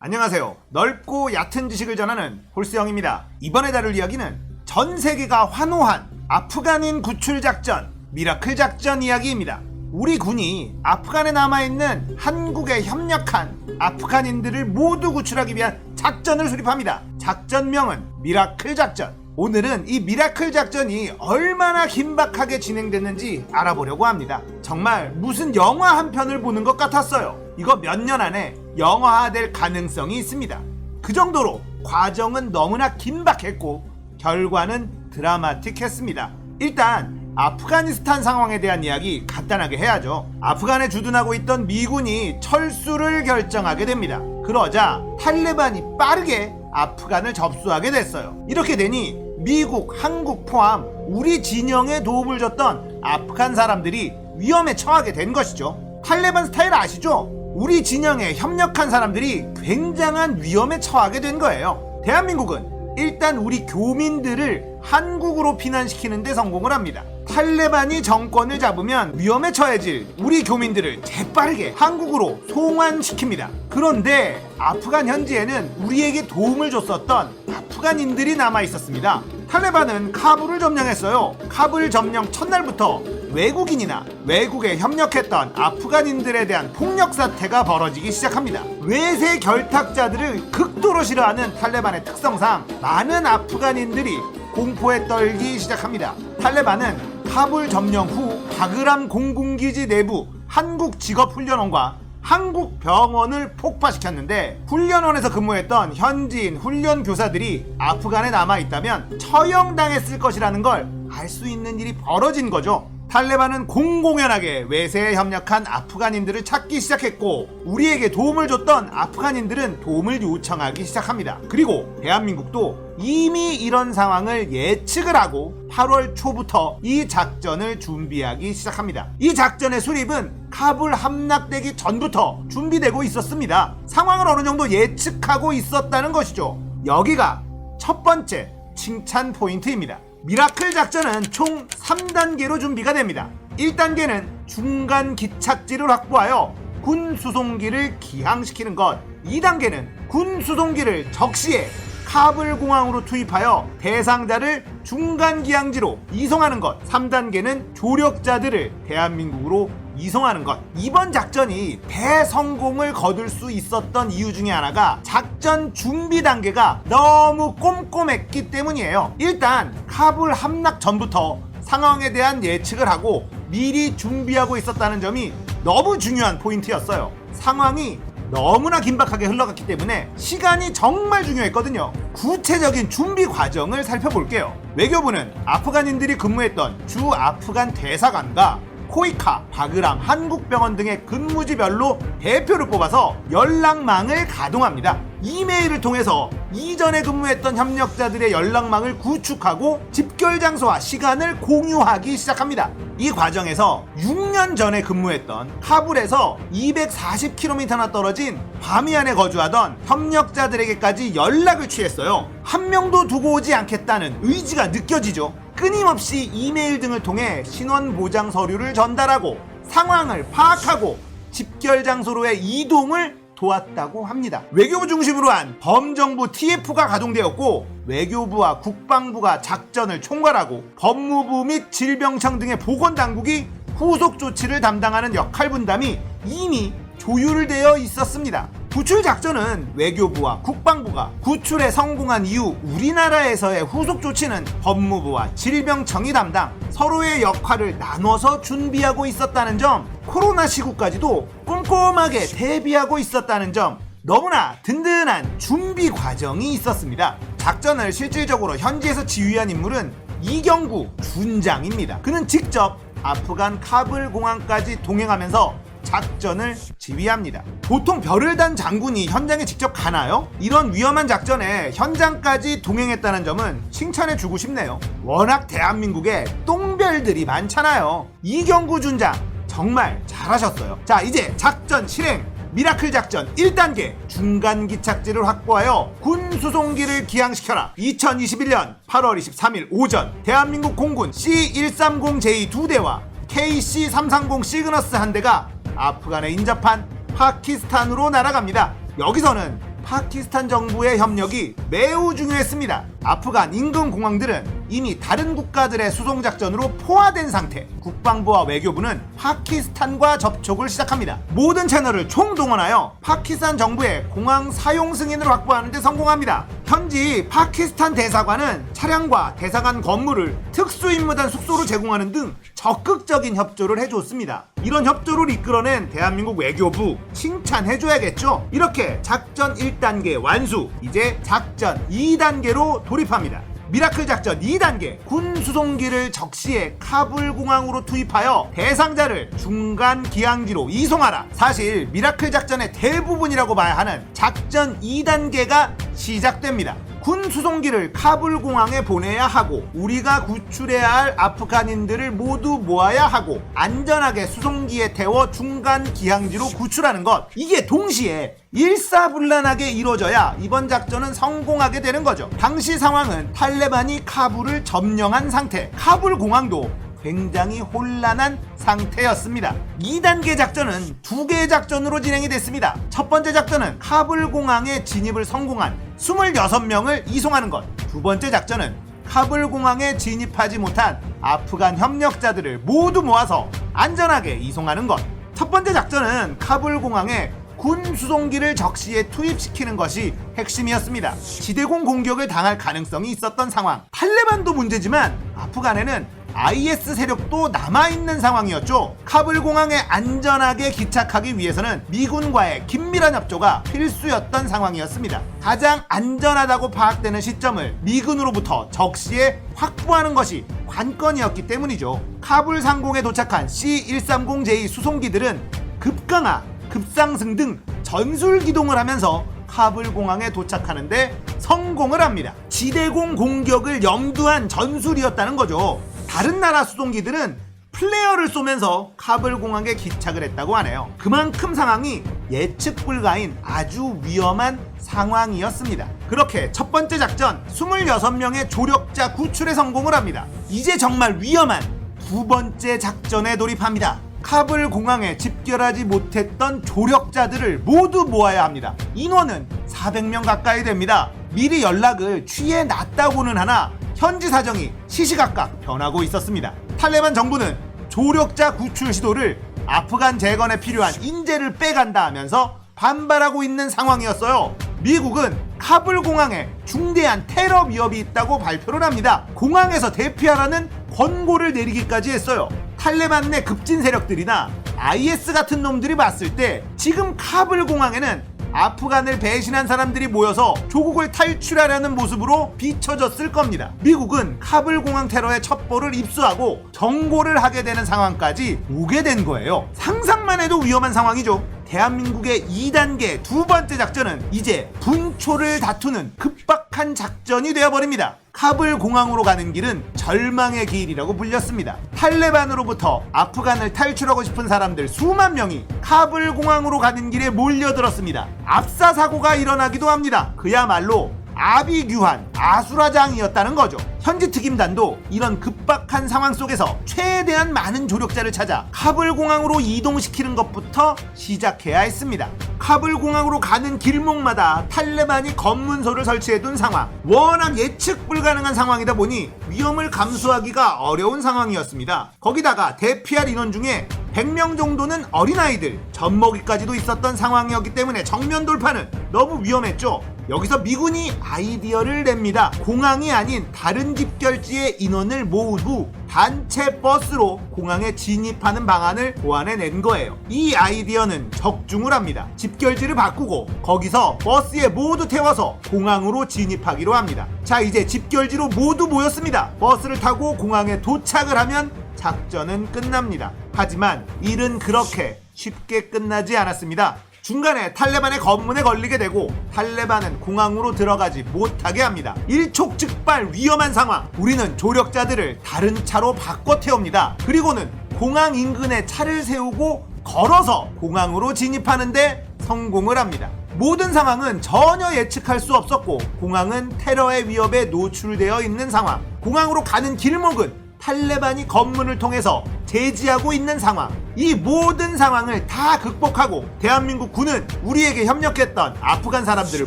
안녕하세요. 넓고 얕은 지식을 전하는 홀스영입니다. 이번에 다룰 이야기는 전 세계가 환호한 아프간인 구출 작전, 미라클 작전 이야기입니다. 우리 군이 아프간에 남아있는 한국에 협력한 아프간인들을 모두 구출하기 위한 작전을 수립합니다. 작전명은 미라클 작전. 오늘은 이 미라클 작전이 얼마나 긴박하게 진행됐는지 알아보려고 합니다. 정말 무슨 영화 한 편을 보는 것 같았어요. 이거 몇 년 안에 영화화될 가능성이 있습니다. 그 정도로 과정은 너무나 긴박했고 결과는 드라마틱했습니다. 일단 아프가니스탄 상황에 대한 이야기 간단하게 해야죠. 아프간에 주둔하고 있던 미군이 철수를 결정하게 됩니다. 그러자 탈레반이 빠르게 아프간을 접수하게 됐어요. 이렇게 되니 미국, 한국 포함 우리 진영에 도움을 줬던 아프간 사람들이 위험에 처하게 된 것이죠. 탈레반 스타일 아시죠? 우리 진영에 협력한 사람들이 굉장한 위험에 처하게 된 거예요. 대한민국은 일단 우리 교민들을 한국으로 피난시키는 데 성공을 합니다. 탈레반이 정권을 잡으면 위험에 처해질 우리 교민들을 재빠르게 한국으로 송환시킵니다. 그런데 아프간 현지에는 우리에게 도움을 줬었던 아프간인들이 남아 있었습니다. 탈레반은 카불을 점령했어요. 카불 점령 첫날부터 외국인이나 외국에 협력했던 아프간인들에 대한 폭력 사태가 벌어지기 시작합니다. 외세 결탁자들을 극도로 싫어하는 탈레반의 특성상 많은 아프간인들이 공포에 떨기 시작합니다. 탈레반은 카불 점령 후 바그람 공군기지 내부 한국 직업훈련원과 한국 병원을 폭파시켰는데 훈련원에서 근무했던 현지인 훈련 교사들이 아프간에 남아 있다면 처형당했을 것이라는 걸 알 수 있는 일이 벌어진 거죠. 탈레반은 공공연하게 외세에 협력한 아프간인들을 찾기 시작했고 우리에게 도움을 줬던 아프간인들은 도움을 요청하기 시작합니다. 그리고 대한민국도 이미 이런 상황을 예측을 하고 8월 초부터 이 작전을 준비하기 시작합니다. 이 작전의 수립은 카불 함락되기 전부터 준비되고 있었습니다. 상황을 어느 정도 예측하고 있었다는 것이죠. 여기가 첫 번째 칭찬 포인트입니다. 미라클 작전은 총 3단계로 준비가 됩니다. 1단계는 중간 기착지를 확보하여 군 수송기를 기항시키는 것. 2단계는 군 수송기를 적시에 카불 공항으로 투입하여 대상자를 중간 기항지로 이송하는 것. 3단계는 조력자들을 대한민국으로 이송하는 것. 이번 작전이 대성공을 거둘 수 있었던 이유 중에 하나가 작전 준비 단계가 너무 꼼꼼했기 때문이에요. 일단 카불 함락 전부터 상황에 대한 예측을 하고 미리 준비하고 있었다는 점이 너무 중요한 포인트였어요. 상황이 너무나 긴박하게 흘러갔기 때문에 시간이 정말 중요했거든요. 구체적인 준비 과정을 살펴볼게요. 외교부는 아프간인들이 근무했던 주 아프간 대사관과 코이카, 바그람, 한국병원 등의 근무지별로 대표를 뽑아서 연락망을 가동합니다. 이메일을 통해서 이전에 근무했던 협력자들의 연락망을 구축하고 집결 장소와 시간을 공유하기 시작합니다. 이 과정에서 6년 전에 근무했던 카불에서 240km나 떨어진 바미안에 거주하던 협력자들에게까지 연락을 취했어요. 한 명도 두고 오지 않겠다는 의지가 느껴지죠. 끊임없이 이메일 등을 통해 신원 보장 서류를 전달하고 상황을 파악하고 집결 장소로의 이동을 도왔다고 합니다. 외교부 중심으로 한 범정부 TF가 가동되었고 외교부와 국방부가 작전을 총괄하고 법무부 및 질병청 등의 보건당국이 후속 조치를 담당하는 역할 분담이 이미 조율되어 있었습니다. 구출 작전은 외교부와 국방부가 구출에 성공한 이후 우리나라에서의 후속 조치는 법무부와 질병청이 담당 서로의 역할을 나눠서 준비하고 있었다는 점 코로나 시국까지도 꼼꼼하게 대비하고 있었다는 점 너무나 든든한 준비 과정이 있었습니다. 작전을 실질적으로 현지에서 지휘한 인물은 이경구 준장입니다. 그는 직접 아프간 카불 공항까지 동행하면서 작전을 지휘합니다. 보통 별을 단 장군이 현장에 직접 가나요? 이런 위험한 작전에 현장까지 동행했다는 점은 칭찬해 주고 싶네요. 워낙 대한민국에 똥별들이 많잖아요. 이경구 준장 정말 잘하셨어요. 자, 이제 작전 실행. 미라클 작전 1단계 중간 기착지를 확보하여 군 수송기를 기항시켜라 2021년 8월 23일 오전 대한민국 공군 C130J 두 대와 KC330 시그너스 한 대가 아프간에 인접한 파키스탄으로 날아갑니다. 여기서는 파키스탄 정부의 협력이 매우 중요했습니다. 아프간 인근 공항들은 이미 다른 국가들의 수송 작전으로 포화된 상태. 국방부와 외교부는 파키스탄과 접촉을 시작합니다. 모든 채널을 총동원하여 파키스탄 정부의 공항 사용 승인을 확보하는 데 성공합니다. 현지 파키스탄 대사관은 차량과 대사관 건물을 특수임무단 숙소로 제공하는 등 적극적인 협조를 해줬습니다. 이런 협조를 이끌어낸 대한민국 외교부 칭찬해줘야겠죠? 이렇게 작전 1단계 완수, 이제 작전 2단계로 돌입합니다. 미라클 작전 2단계 군 수송기를 적시에 카불 공항으로 투입하여 대상자를 중간 기항지로 이송하라. 사실 미라클 작전의 대부분이라고 봐야 하는 작전 2단계가 시작됩니다. 군 수송기를 카불 공항에 보내야 하고 우리가 구출해야 할 아프간인들을 모두 모아야 하고 안전하게 수송기에 태워 중간 기항지로 구출하는 것 이게 동시에 일사불란하게 이루어져야 이번 작전은 성공하게 되는 거죠. 당시 상황은 탈레반이 카불을 점령한 상태. 카불 공항도 굉장히 혼란한 상태였습니다. 2단계 작전은 두 개의 작전으로 진행이 됐습니다. 첫 번째 작전은 카불 공항에 진입을 성공한 26명을 이송하는 것. 두 번째 작전은 카불 공항에 진입하지 못한 아프간 협력자들을 모두 모아서 안전하게 이송하는 것. 첫 번째 작전은 카불 공항에 군 수송기를 적시에 투입시키는 것이 핵심이었습니다. 지대공 공격을 당할 가능성이 있었던 상황. 탈레반도 문제지만 아프간에는 IS 세력도 남아있는 상황이었죠. 카불 공항에 안전하게 기착하기 위해서는 미군과의 긴밀한 협조가 필수였던 상황이었습니다. 가장 안전하다고 파악되는 시점을 미군으로부터 적시에 확보하는 것이 관건이었기 때문이죠. 카불 상공에 도착한 C-130J 수송기들은 급강하, 급상승 등 전술 기동을 하면서 카불 공항에 도착하는데 성공을 합니다. 지대공 공격을 염두한 전술이었다는 거죠. 다른 나라 수송기들은 플레어를 쏘면서 카불 공항에 기착을 했다고 하네요. 그만큼 상황이 예측 불가인 아주 위험한 상황이었습니다. 그렇게 첫 번째 작전 26명의 조력자 구출에 성공을 합니다. 이제 정말 위험한 두 번째 작전에 돌입합니다. 카불 공항에 집결하지 못했던 조력자들을 모두 모아야 합니다. 인원은 400명 가까이 됩니다. 미리 연락을 취해 놨다고는 하나 현지 사정이 시시각각 변하고 있었습니다. 탈레반 정부는 조력자 구출 시도를 아프간 재건에 필요한 인재를 빼간다 하면서 반발하고 있는 상황이었어요. 미국은 카불 공항에 중대한 테러 위협이 있다고 발표를 합니다. 공항에서 대피하라는 권고를 내리기까지 했어요. 탈레반 내 급진 세력들이나 IS 같은 놈들이 봤을 때 지금 카불 공항에는 아프간을 배신한 사람들이 모여서 조국을 탈출하려는 모습으로 비춰졌을 겁니다. 미국은 카불 공항 테러의 첩보를 입수하고 정보를 하게 되는 상황까지 오게 된 거예요. 상상만 해도 위험한 상황이죠. 대한민국의 2단계 두 번째 작전은 이제 분초를 다투는 급박 한 작전이 되어버립니다. 카불 공항으로 가는 길은 절망의 길이라고 불렸습니다. 탈레반으로부터 아프간을 탈출하고 싶은 사람들 수만 명이 카불 공항으로 가는 길에 몰려들었습니다. 압사 사고가 일어나기도 합니다. 그야말로 아비규환 아수라장이었다는 거죠. 현지 특임단도 이런 급박한 상황 속에서 최대한 많은 조력자를 찾아 카불 공항으로 이동시키는 것부터 시작해야 했습니다. 카불 공항으로 가는 길목마다 탈레반이 검문소를 설치해둔 상황. 워낙 예측 불가능한 상황이다 보니 위험을 감수하기가 어려운 상황이었습니다. 거기다가 대피할 인원 중에 100명 정도는 어린아이들, 젖먹이까지도 있었던 상황이었기 때문에 정면 돌파는 너무 위험했죠. 여기서 미군이 아이디어를 냅니다. 공항이 아닌 다른 집결지의 인원을 모으고 단체 버스로 공항에 진입하는 방안을 고안해낸 거예요. 이 아이디어는 적중을 합니다. 집결지를 바꾸고 거기서 버스에 모두 태워서 공항으로 진입하기로 합니다. 자, 이제 집결지로 모두 모였습니다. 버스를 타고 공항에 도착을 하면 작전은 끝납니다. 하지만 일은 그렇게 쉽게 끝나지 않았습니다. 중간에 탈레반의 검문에 걸리게 되고 탈레반은 공항으로 들어가지 못하게 합니다. 일촉즉발 위험한 상황. 우리는 조력자들을 다른 차로 바꿔 태웁니다. 그리고는 공항 인근에 차를 세우고 걸어서 공항으로 진입하는데 성공을 합니다. 모든 상황은 전혀 예측할 수 없었고 공항은 테러의 위협에 노출되어 있는 상황. 공항으로 가는 길목은 탈레반이 검문을 통해서 제지하고 있는 상황. 이 모든 상황을 다 극복하고 대한민국 군은 우리에게 협력했던 아프간 사람들을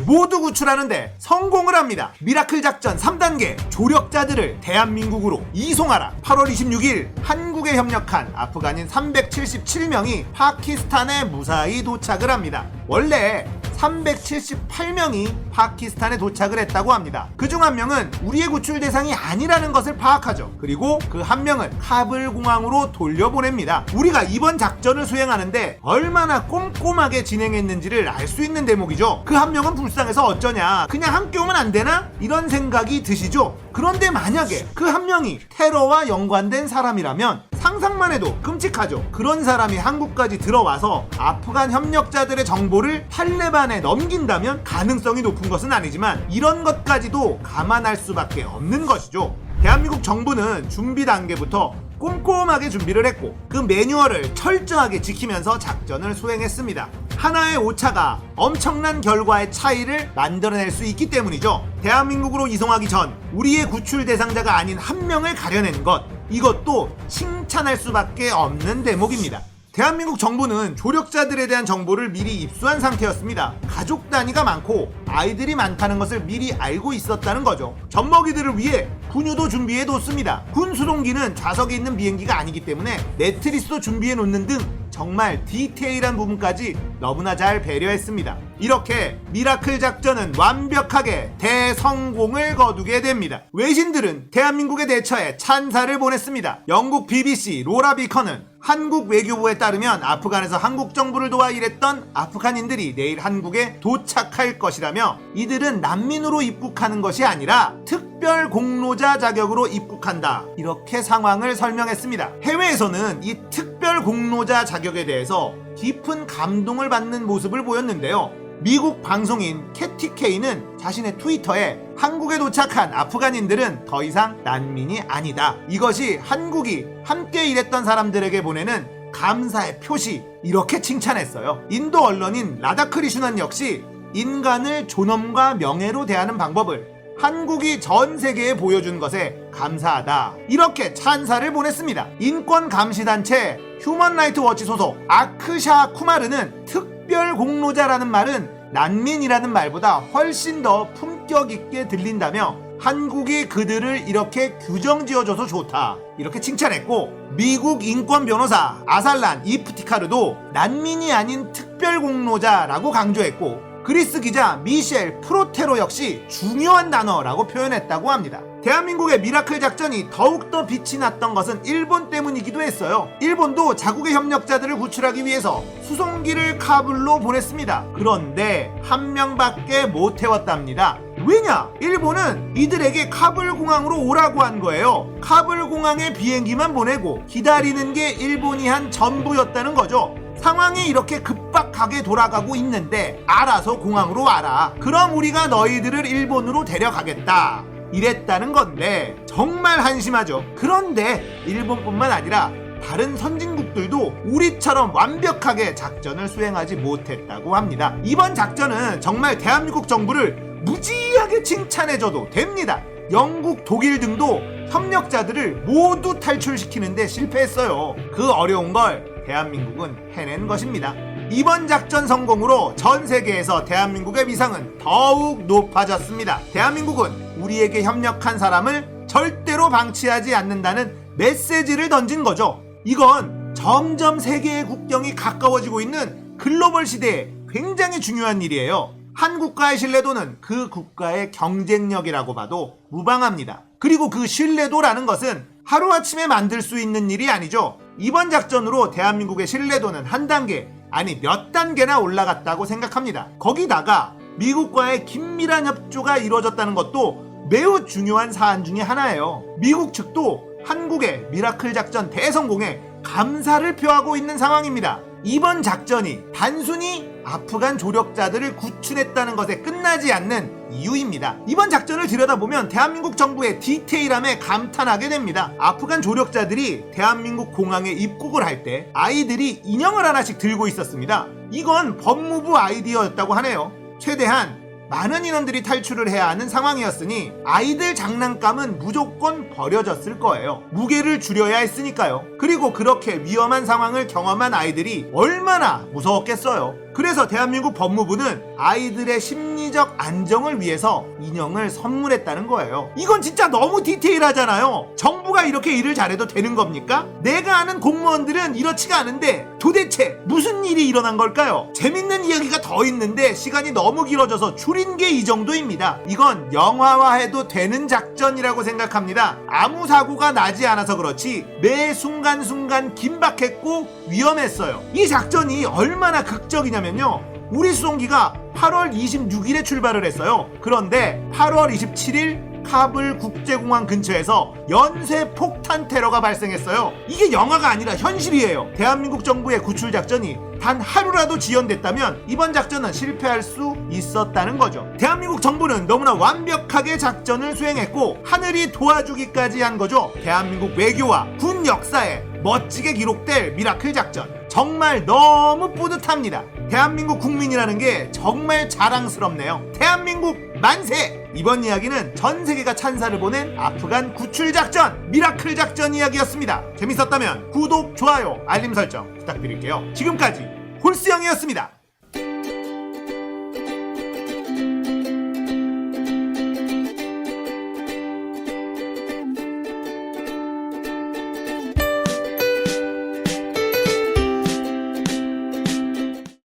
모두 구출하는데 성공을 합니다. 미라클 작전 3단계 조력자들을 대한민국으로 이송하라. 8월 26일 한국에 협력한 아프간인 377명이 파키스탄에 무사히 도착을 합니다. 원래 378명이 파키스탄에 도착을 했다고 합니다. 그중 한 명은 우리의 구출 대상이 아니라는 것을 파악하죠. 그리고 그 한 명은 카불 공항으로 돌려보냅니다. 우리가 이번 작전을 수행하는데 얼마나 꼼꼼하게 진행했는지를 알 수 있는 대목이죠. 그 한 명은 불쌍해서 어쩌냐. 그냥 함께 오면 안 되나? 이런 생각이 드시죠. 그런데 만약에 그 한 명이 테러와 연관된 사람이라면 상상만 해도 끔찍하죠. 그런 사람이 한국까지 들어와서 아프간 협력자들의 정보를 탈레반에 넘긴다면 가능성이 높은 것은 아니지만 이런 것까지도 감안할 수밖에 없는 것이죠. 대한민국 정부는 준비 단계부터 꼼꼼하게 준비를 했고 그 매뉴얼을 철저하게 지키면서 작전을 수행했습니다. 하나의 오차가 엄청난 결과의 차이를 만들어낼 수 있기 때문이죠. 대한민국으로 이송하기 전 우리의 구출 대상자가 아닌 한 명을 가려낸 것 이것도 칭찬할 수밖에 없는 대목입니다. 대한민국 정부는 조력자들에 대한 정보를 미리 입수한 상태였습니다. 가족 단위가 많고 아이들이 많다는 것을 미리 알고 있었다는 거죠. 젖먹이들을 위해 군유도 준비해 뒀습니다. 군 수송기는 좌석에 있는 비행기가 아니기 때문에 매트리스도 준비해 놓는 등 정말 디테일한 부분까지 너무나 잘 배려했습니다. 이렇게 미라클 작전은 완벽하게 대성공을 거두게 됩니다. 외신들은 대한민국의 대처에 찬사를 보냈습니다. 영국 BBC 로라 비커는 한국 외교부에 따르면 아프간에서 한국 정부를 도와 일했던 아프간인들이 내일 한국에 도착할 것이라며 이들은 난민으로 입국하는 것이 아니라 특별 공로자 자격으로 입국한다. 이렇게 상황을 설명했습니다. 해외에서는 이 특별 공로자 자격에 대해서 깊은 감동을 받는 모습을 보였는데요. 미국 방송인 캐티 케이는 자신의 트위터에 한국에 도착한 아프간인들은 더 이상 난민이 아니다. 이것이 한국이 함께 일했던 사람들에게 보내는 감사의 표시 이렇게 칭찬했어요. 인도 언론인 라다크리슈난 역시 인간을 존엄과 명예로 대하는 방법을 한국이 전 세계에 보여준 것에 감사하다. 이렇게 찬사를 보냈습니다. 인권 감시 단체 휴먼 라이트 워치 소속 아크샤 쿠마르는 특별 공로자라는 말은 난민이라는 말보다 훨씬 더 품격 있게 들린다며 한국이 그들을 이렇게 규정 지어줘서 좋다. 이렇게 칭찬했고 미국 인권 변호사 아살란 이프티카르도 난민이 아닌 특별 공로자라고 강조했고 그리스 기자 미셸 프로테로 역시 중요한 단어라고 표현했다고 합니다. 대한민국의 미라클 작전이 더욱더 빛이 났던 것은 일본 때문이기도 했어요. 일본도 자국의 협력자들을 구출하기 위해서 수송기를 카불로 보냈습니다. 그런데 한 명밖에 못 태웠답니다. 왜냐? 일본은 이들에게 카불 공항으로 오라고 한 거예요. 카불 공항에 비행기만 보내고 기다리는 게 일본이 한 전부였다는 거죠. 상황이 이렇게 급박하게 돌아가고 있는데 알아서 공항으로 와라. 그럼 우리가 너희들을 일본으로 데려가겠다. 이랬다는 건데 정말 한심하죠. 그런데 일본뿐만 아니라 다른 선진국들도 우리처럼 완벽하게 작전을 수행하지 못했다고 합니다. 이번 작전은 정말 대한민국 정부를 무지하게 칭찬해줘도 됩니다. 영국, 독일 등도 협력자들을 모두 탈출시키는데 실패했어요. 그 어려운 걸 대한민국은 해낸 것입니다. 이번 작전 성공으로 전 세계에서 대한민국의 위상은 더욱 높아졌습니다. 대한민국은 우리에게 협력한 사람을 절대로 방치하지 않는다는 메시지를 던진 거죠. 이건 점점 세계의 국경이 가까워지고 있는 글로벌 시대에 굉장히 중요한 일이에요. 한 국가의 신뢰도는 그 국가의 경쟁력이라고 봐도 무방합니다. 그리고 그 신뢰도라는 것은 하루아침에 만들 수 있는 일이 아니죠. 이번 작전으로 대한민국의 신뢰도는 한 단계, 아니 몇 단계나 올라갔다고 생각합니다. 거기다가 미국과의 긴밀한 협조가 이루어졌다는 것도 매우 중요한 사안 중에 하나예요. 미국 측도 한국의 미라클 작전 대성공에 감사를 표하고 있는 상황입니다. 이번 작전이 단순히 아프간 조력자들을 구출했다는 것에 끝나지 않는 이유입니다. 이번 작전을 들여다보면 대한민국 정부의 디테일함에 감탄하게 됩니다. 아프간 조력자들이 대한민국 공항에 입국을 할 때 아이들이 인형을 하나씩 들고 있었습니다. 이건 법무부 아이디어였다고 하네요. 최대한 많은 인원들이 탈출을 해야 하는 상황이었으니 아이들 장난감은 무조건 버려졌을 거예요. 무게를 줄여야 했으니까요. 그리고 그렇게 위험한 상황을 경험한 아이들이 얼마나 무서웠겠어요. 그래서 대한민국 법무부는 아이들의 심리적 안정을 위해서 인형을 선물했다는 거예요. 이건 진짜 너무 디테일하잖아요. 정부가 이렇게 일을 잘해도 되는 겁니까? 내가 아는 공무원들은 이렇지가 않은데 도대체 무슨 일이 일어난 걸까요? 재밌는 이야기가 더 있는데 시간이 너무 길어져서 줄인 게 이 정도입니다. 이건 영화화해도 되는 작전이라고 생각합니다. 아무 사고가 나지 않아서 그렇지 매 순간순간 긴박했고 위험했어요. 이 작전이 얼마나 극적이냐 면요. 우리 수송기가 8월 26일에 출발을 했어요. 그런데 8월 27일 카불 국제공항 근처에서 연쇄 폭탄 테러가 발생했어요. 이게 영화가 아니라 현실이에요. 대한민국 정부의 구출 작전이 단 하루라도 지연됐다면 이번 작전은 실패할 수 있었다는 거죠. 대한민국 정부는 너무나 완벽하게 작전을 수행했고 하늘이 도와주기까지 한 거죠. 대한민국 외교와 군 역사에 멋지게 기록될 미라클 작전. 정말 너무 뿌듯합니다. 대한민국 국민이라는 게 정말 자랑스럽네요. 대한민국 만세! 이번 이야기는 전 세계가 찬사를 보낸 아프간 구출 작전, 미라클 작전 이야기였습니다. 재밌었다면 구독, 좋아요, 알림 설정 부탁드릴게요. 지금까지 홀스형이었습니다.